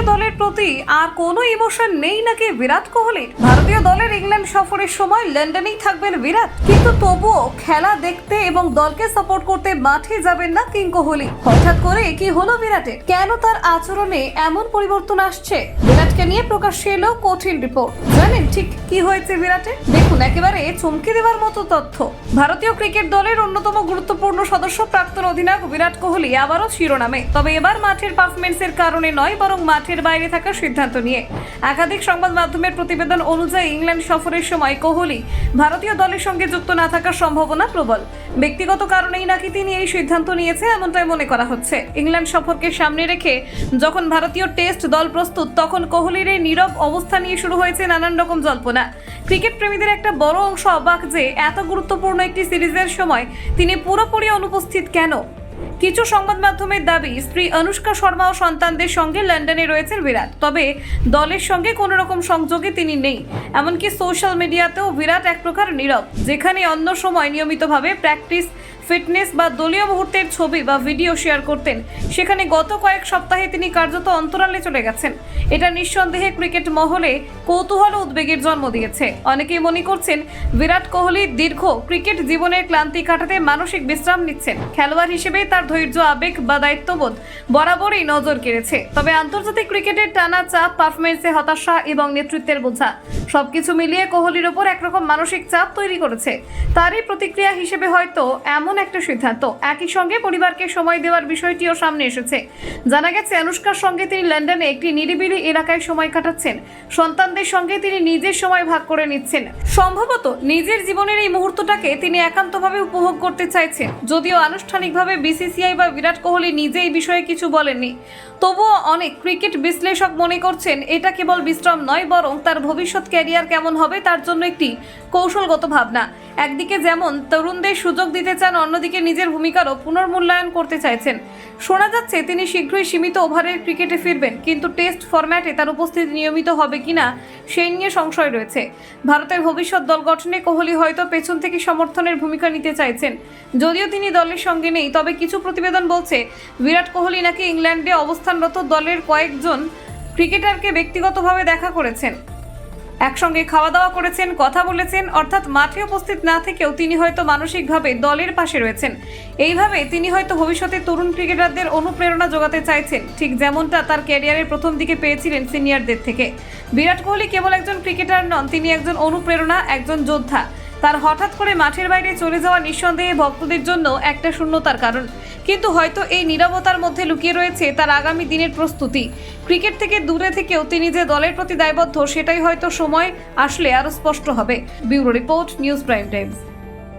ভারতীয় দলের প্রতি আর কোনো ইমোশন নেই নাকি বিরাট কোহলির? ভারতীয় দলের ইংল্যান্ড সফরের সময় লন্ডনেই থাকবেন বিরাট। কিন্তু তবুও খেলা দেখতে এবং দলকে সাপোর্ট করতে মাঠে যাবেন না কিং কোহলি। হঠাৎ করে কি হলো বিরাটের? কেন তার আচরণে এমন পরিবর্তন আসছে? বিরাটকে নিয়ে প্রকাশ্যে এলো কঠিন রিপোর্ট জানেন ঠিক কি হয়েছে বিরাটের? দেখুন, একেবারে চমকে দেওয়ার মতো তথ্য। ভারতীয় ক্রিকেট দলের অন্যতম গুরুত্বপূর্ণ সদস্য প্রাক্তন অধিনায়ক বিরাট কোহলি আবারও শিরোনামে। তবে এবার মাঠের পারফরমেন্সের কারণে নয়, বরং মাঠের বাইরে থাকার সিদ্ধান্ত নিয়ে। একাধিক সংবাদ মাধ্যমের প্রতিবেদন অনুযায়ী ইংল্যান্ড সফরের সময় কোহলি ভারতীয় দলের সঙ্গে যুক্ত না থাকার সম্ভাবনা প্রবল। ব্যক্তিগত কারণেই নাকি তিনি এই সিদ্ধান্ত নিয়েছে, এমনটাই মনে করা হচ্ছে। ইংল্যান্ড সফরকে সামনে রেখে যখন ভারতীয় টেস্ট দল প্রস্তুত, তখন কোহলির এই নীরব অবস্থা নিয়ে শুরু হয়েছে নানান রকম জল্পনা। ক্রিকেট প্রেমীদের একটা বড় অংশ অবাক যে, এত গুরুত্বপূর্ণ একটি সিরিজের সময় তিনি পুরোপুরি অনুপস্থিত কেন? কিছু সংবাদ মাধ্যমের দাবি, স্ত্রী অনুষ্কা শর্মা ও সন্তানদের সঙ্গে লন্ডনে রয়েছেন বিরাট। তবে দলের সঙ্গে কোনো রকম সংযোগে তিনি নেই। এমনকি সোশ্যাল মিডিয়াতেও বিরাট এক প্রকার নীরব, যেখানে অন্য সময় নিয়মিতভাবে প্র্যাকটিস ফিটনেস বা দলীয় মুহূর্তের ছবি বা ভিডিও শেয়ার করতেন। সেখানে গত কয়েক সপ্তাহে তিনি কার্যত অন্তরালে চলে গেছেন। এটা নিঃসন্দেহে ক্রিকেট মহলে কৌতূহল উদ্বেগের জন্ম দিয়েছে। অনেকেই মনে করছেন, বিরাট কোহলি দীর্ঘ ক্রিকেট জীবনের ক্লান্তি কাটাতে মানসিক বিশ্রাম নিচ্ছেন। খেলোয়াড় হিসেবে তার ধৈর্য, আবেগ বা দায়িত্ববোধ বরাবরই নজর কেড়েছে। তবে আন্তর্জাতিক ক্রিকেটের টানা চাপ পারফরমেন্সে হতাশা এবং নেতৃত্বের বোঝা, সবকিছু মিলিয়ে কোহলির ওপর একরকম মানসিক চাপ তৈরি করেছে। তারই প্রতিক্রিয়া হিসেবে হয়তো এমন একটা সিদ্ধান্ত। একই সঙ্গে পরিবারকে সময় দেওয়ার বিষয়টিও সামনে এসেছে। জানা গেছে, অনুষ্কার সঙ্গে তিনি লন্ডনে একটি নিরিবিলি এলাকায় সময় কাটাচ্ছেন। সন্তানদের সঙ্গে তিনি নিজের সময় ভাগ করে নিচ্ছেন। সম্ভবত নিজের জীবনের এই মুহূর্তটাকে তিনি একান্তভাবে উপভোগ করতে চাইছেন। যদিও আনুষ্ঠানিকভাবে বিসিসিআই বা বিরাট কোহলি নিজে এই বিষয়ে কিছু বলেননি। তবুও অনেক ক্রিকেট বিশ্লেষক মনে করছেন, এটা কেবল বিশ্রাম নয়, বরং তার ভবিষ্যৎ ক্যারিয়ার কেমন হবে তার জন্য একটি কৌশলগত ভাবনা। একদিকে যেমন তরুণদের সুযোগ দিতে চান অন্যদিকে নিজের ভূমিকারও পুনর্মূল্যায়ন করতে চাইছেন। শোনা যাচ্ছে, তিনি শীঘ্রই সীমিত ওভারের ক্রিকেটে ফিরবেন, কিন্তু টেস্ট ফরম্যাটে তার উপস্থিতি নিয়মিত হবে কিনা সেই নিয়ে সংশয় রয়েছে। ভারতের ভবিষ্যৎ দল গঠনে কোহলি হয়তো পেছন থেকে সমর্থনের ভূমিকা নিতে চাইছেন। যদিও তিনি দলের সঙ্গে নেই, তবে কিছু প্রতিবেদন বলছে, বিরাট কোহলি নাকি ইংল্যান্ডে অবস্থানরত দলের কয়েকজন ক্রিকেটারকে ব্যক্তিগতভাবে দেখা করেছেন। একসঙ্গে খাওয়া দাওয়া করেছেন, কথা বলেছেন, অর্থাৎ মাঠে উপস্থিত না থেকেও তিনি হয়তো মানসিকভাবে দলের পাশে রয়েছেন। এইভাবে তিনি হয়তো ভবিষ্যতে তরুণ ক্রিকেটারদের অনুপ্রেরণা যোগাতে চাইছেন। ঠিক যেমনটা তার ক্যারিয়ারের প্রথম দিকে পেয়েছিলেন সিনিয়রদের থেকে। বিরাট কোহলি কেবল একজন ক্রিকেটার নন, তিনি একজন অনুপ্রেরণা, একজন যোদ্ধা। তার হঠাৎ করে মাঠের বাইরে চলে যাওয়া নিঃসন্দেহে ভক্তদের জন্য একটা শূন্যতার কারণ। কিন্তু হয়তো এই নিরবতার মধ্যে লুকিয়ে রয়েছে তার আগামী দিনের প্রস্তুতি। ক্রিকেট থেকে দূরে থেকেও তিনি যে দলের প্রতি দায়বদ্ধ, সেটাই হয়তো সময় আসলে আরও স্পষ্ট হবে। Bureau report, news prime times.